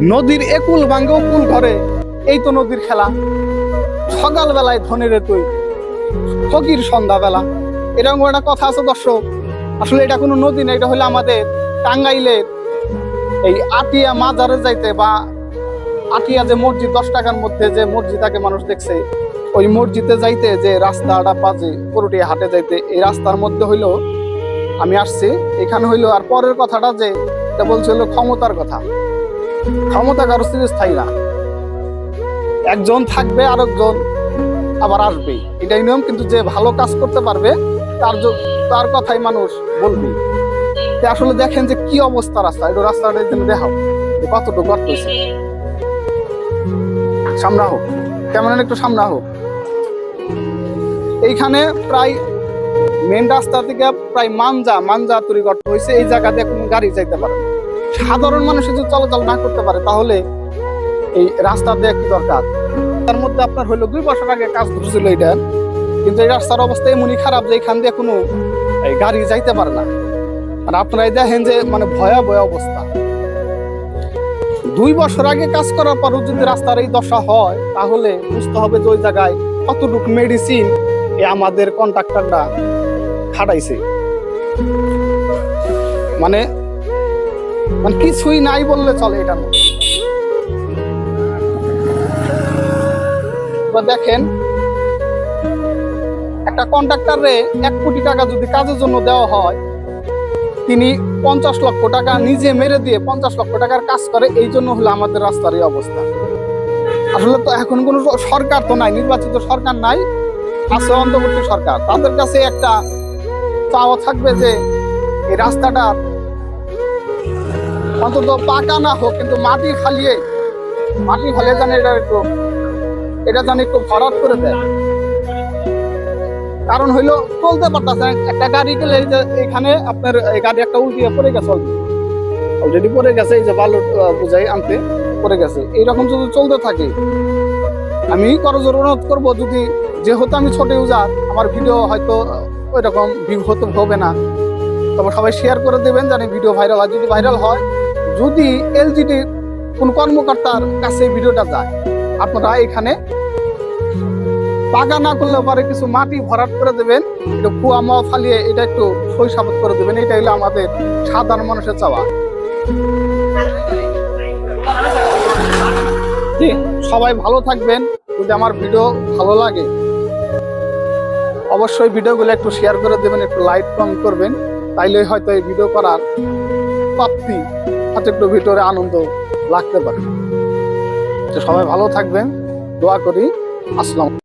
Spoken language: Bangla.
নদীর একুল ভাঙ্গে উকুল ঘরে এই তো নদীর খেলা। সকালবেলায় ধনের তুই। ফকির সন্ধ্যাবেলা। এরকম একটা কথা আছে দর্শক। আসলে এটা কোনো নদী না, এটা হলো আমাদের টাঙ্গাইলের এই আটিয়া মাজারে যাইতে বা আটিয়া যে মসজিদ, দশ টাকার মধ্যে যে মসজিদটাকে মানুষ দেখছে, ওই মসজিদে যাইতে যে রাস্তাটা বাজে পুরোটিয়া হাটে যাইতে, এই রাস্তার মধ্যে হইল আমি আসছি। এখানে হইল আর পরের কথাটা যে, এটা বলছে হলো ক্ষমতার কথা। ক্ষমতা কারও স্থায়ী না। একজন থাকবে, আরেকজন আবার আসবে এটাই নিয়ম, কিন্তু যে ভালো কাজ করতে পারবে, তার তার কথাই মানুষ বলবে। আসলে দেখেন যে কি অবস্থা রাস্তা। একটু রাস্তাটা তুমি দেখাও কতটুকু গর্ত সামনা হোক কেমন একটু সামনা হোক এইখানে প্রায় মেন রাস্তা থেকে প্রায় মানজা মানজা তৈরি গর্ত হয়েছে। এই জায়গা দিয়ে কোনো গাড়ি যাইতে পারে না। সাধারণ মানুষ যদি চলাচল না করতে পারে, তাহলে এই রাস্তা দিয়ে কি দরকার? তার মধ্যে আপনার হইল দুই বছর আগে কাজ ধরছিল এটা, কিন্তু এই রাস্তার অবস্থা এমনই খারাপ যে এখান দিয়ে কোনো এই গাড়ি যাইতে পারে না। আর আপনারাই দেখেন যে মানে ভয়াবহ অবস্থা। দুই বছর আগে কাজ করার পরও যদি রাস্তার এই দশা হয়, তাহলে বুঝতে হবে যে ওই জায়গায় কতটুকু মেডিসিন এ আমাদের কন্ট্রাক্টররা খাটাইছে। মানে মানে কিছুই নাই বললে চলে এটা দেখেন, একটা কন্ট্রাক্টরে এক কোটি টাকা যদি কাজের জন্য দেওয়া হয়, তিনি পঞ্চাশ লক্ষ টাকা নিজে মেরে দিয়ে পঞ্চাশ লক্ষ টাকার কাজ করে, এই জন্য হলো আমাদের রাস্তার এই অবস্থা। আসলে তো এখন কোনো সরকার তো নাই, নির্বাচিত সরকার নাই, আছে অন্তর্বর্তী সরকার। তাদের কাছে একটা চাওয়া থাকবে যে এই রাস্তাটা অন্তত পাকা না হোক, কিন্তু মাটি ফালিয়ে মাটি ফালিয়ে জানে এটা একটু এটা জানি একটু ভরাট করে দেয়। কারণ হইল, চলতে পারতেছে একটা গাড়ি গেলে এই যে এখানে আপনার, এই গাড়ি একটা উল্টিয়ে পড়ে গেছে অলরেডি পড়ে গেছে, এই যে বালু বোঝাই আনতে, পড়ে গেছে। এইরকম যদি চলতে থাকে, আমি করজোর অনুরোধ করব, যদি যেহেতু আমি ছোট ইউজার, আমার ভিডিও হয়তো ওই রকম ভিউ হবে না। তবে সবাই শেয়ার করে দেবেন জানি ভিডিও ভাইরাল হয়। যদি ভাইরাল হয় যদি এলজিডি কোন কর্মকর্তার কাছে ভিডিওটা যায়, আপনারা এখানে পাকা না করলে পরে কিছু মাটি ভরাট করে দেবেন, একটু কুয়া মাওয়া ফালিয়ে এটা একটু শৈশাবত করে দেবেন, এটা হলো আমাদের সাধারণ মানুষের চাওয়া। সবাই ভালো থাকবেন, যদি আমার ভিডিও ভালো লাগে। অবশ্যই ভিডিওগুলো একটু শেয়ার করে দেবেন, একটু লাইক কমেন্ট করবেন তাইলে হয়তো এই ভিডিও করার প্রাপ্তি হাতে একটু ভিতরে আনন্দ লাগতে পারে। সবাই ভালো থাকবেন দোয়া করি। আসসালাম